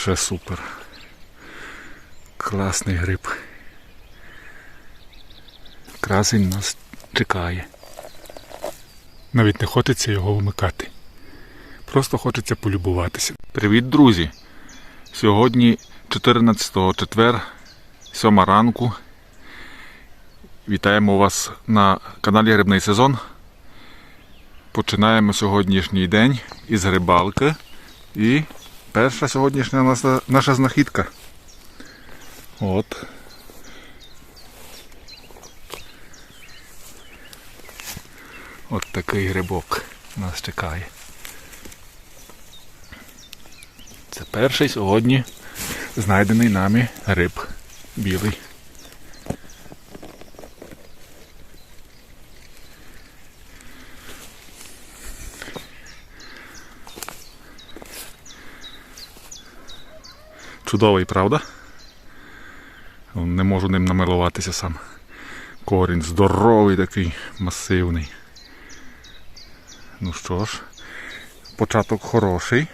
Вообще супер. Класний гриб. Красень нас чекає. Навіть не хочеться його вмикати. Просто хочеться полюбуватися. Привіт, друзі! Сьогодні 14 четвер, 7 ранку. Вітаємо вас на каналі Грибний сезон. Починаємо сьогоднішній день із рибалки. І перша сьогоднішня наша, наша знахідка. От. От такий грибок нас чекає. Це перший сьогодні знайдений нами гриб білий. Чудовий, правда? Не можу ним намилуватися сам. Корінь здоровий такий, масивний. Ну що ж, початок хороший.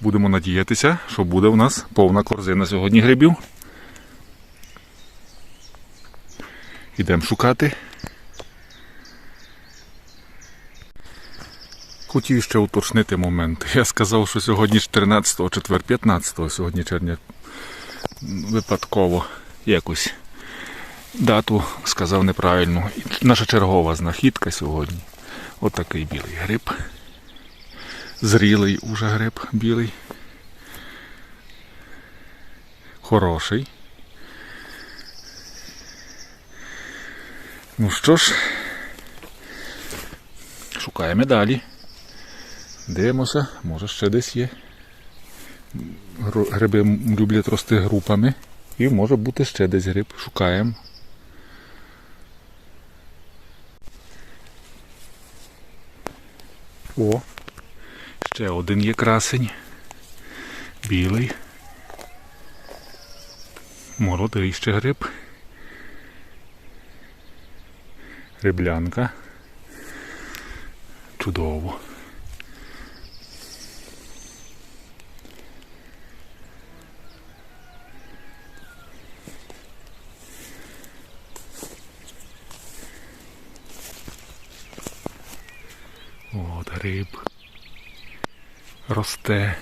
Будемо надіятися, що буде в нас повна корзина сьогодні грибів. Йдемо шукати. Хотів ще уточнити момент. Я сказав, що сьогодні 14-го, четвер 15-го, сьогодні червня випадково якось дату сказав неправильно. Наша чергова знахідка сьогодні. Отакий білий гриб. Зрілий уже гриб білий. Хороший. Ну що ж, шукаємо далі. Дивимося, може ще десь є. Гриби люблять рости групами. І може бути ще десь гриб. Шукаємо. О, ще один є красень. Білий. Молодий ще гриб. Гриблянка. Чудово. От гриб. Росте.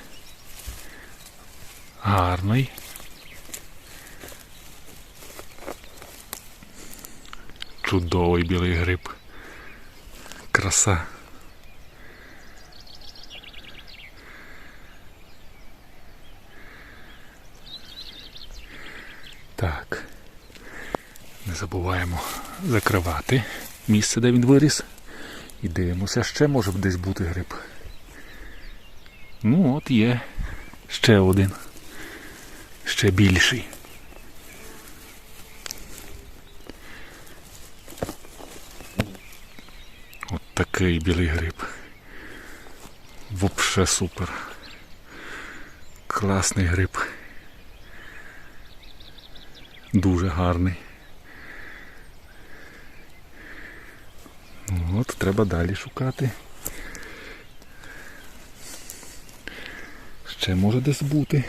Гарний. Чудовий білий гриб. Краса. Так. Не забуваємо закривати місце, де він виріс. І дивимося, ще може десь бути гриб. Ну от є ще один. Ще більший. От такий білий гриб. Вообще супер. Класний гриб. Дуже гарний. От, треба далі шукати. Ще може десь бути.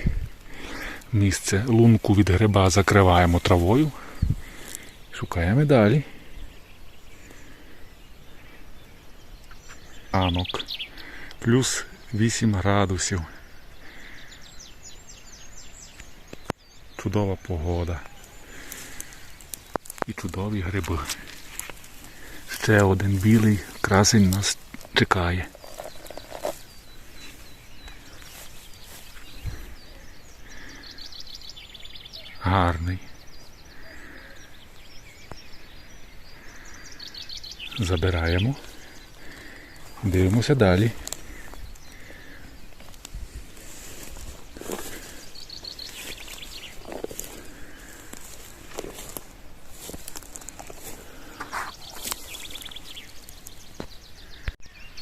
Місце лунку від гриба закриваємо травою. Шукаємо далі. Ранок. Плюс 8 градусів. Чудова погода. І чудові гриби. Ще один білий красень нас чекає. Гарний. Забираємо. Дивимося далі.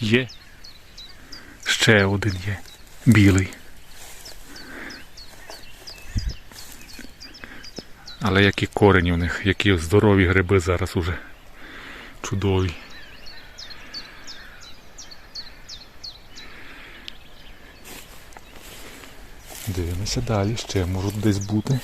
Є. Ще один є. Білий. Але які корені у них, які здорові гриби зараз уже. Чудові. Дивимося далі, ще можуть десь бути.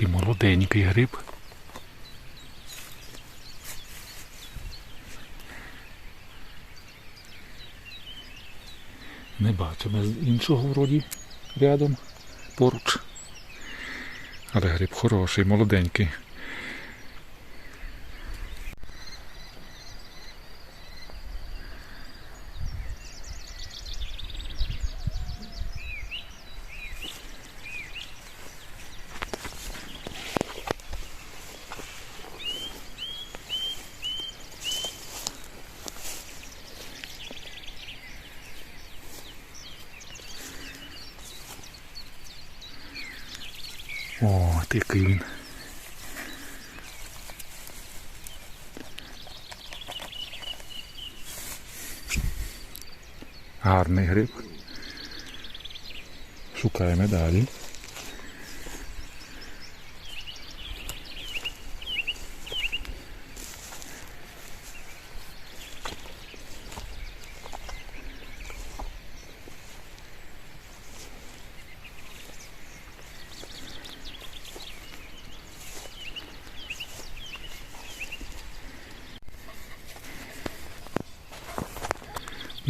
Такий молоденький гриб. Не бачимо іншого вроді рядом поруч. Але гриб хороший, молоденький. О, який він. Гарний гриб. Шукаємо далі.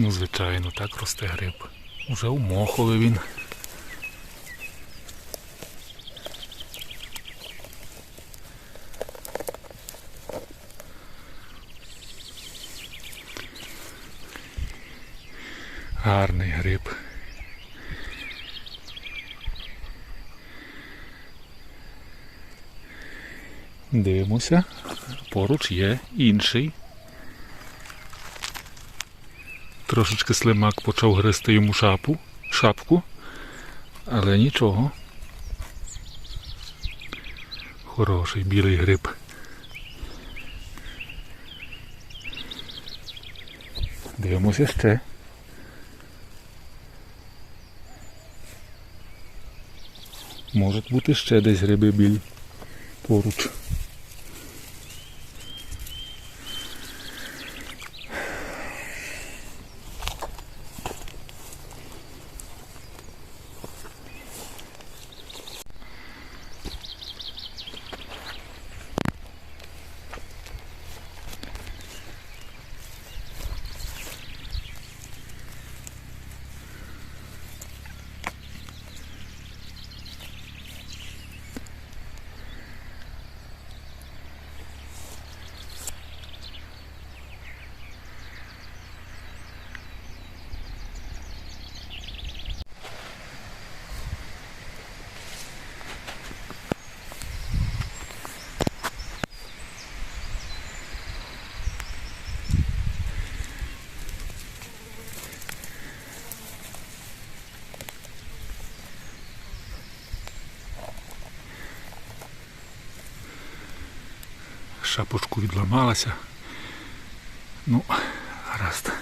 Ну, звичайно, так росте гриб. Уже умохали він. Гарний гриб. Дивимося. Поруч є інший. Трошечки слимак почав гризти йому шапу, шапку, але нічого. Хороший білий гриб. Дивимося ще. Можуть бути ще десь гриби білі поруч. Шапочку відламалася. Ну, гаразд.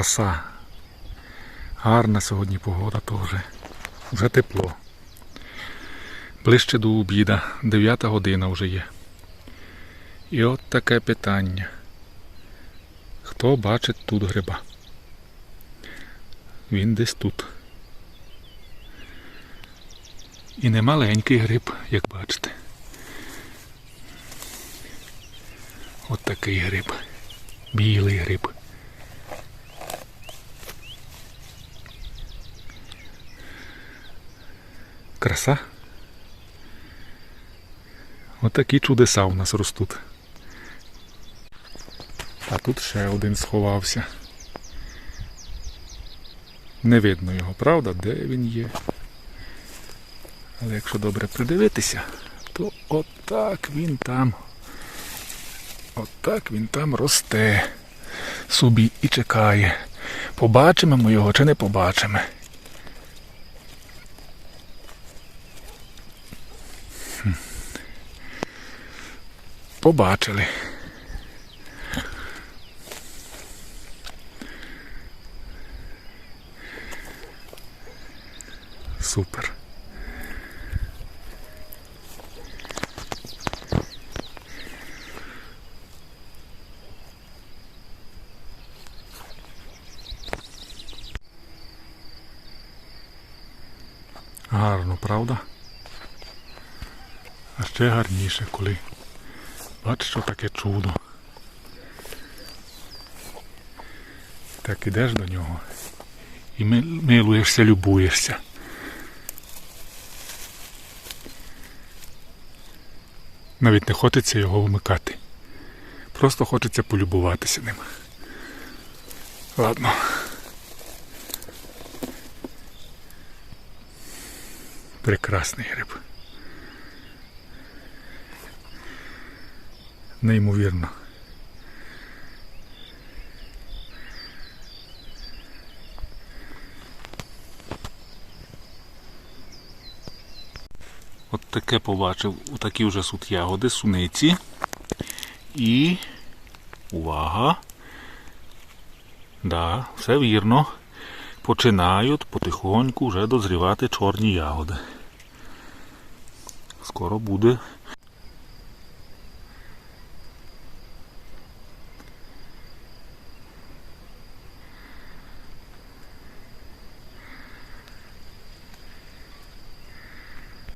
Краса. Гарна сьогодні погода теж. Вже тепло. Ближче до обіда. 9 година вже є. І от таке питання. Хто бачить тут гриба? Він десь тут. І не маленький гриб, як бачите. От такий гриб. Білий гриб. Краса. Отакі чудеса у нас ростуть. А тут ще один сховався. Не видно його, правда, де він є. Але якщо добре придивитися, то отак він там. Отак він там росте собі і чекає. Побачимо ми його чи не побачимо. Побачили. Супер. Гарно, правда? А ще гарніше, коли бачиш, що таке чудо. Так ідеш до нього і милуєшся, любуєшся. Навіть не хочеться його вмикати. Просто хочеться полюбуватися ним. Ладно. Прекрасний гриб. Неймовірно. От таке побачив, такі вже сут ягоди, суниці. І. Увага! Да, все вірно. Починають потихоньку вже дозрівати чорні ягоди. Скоро буде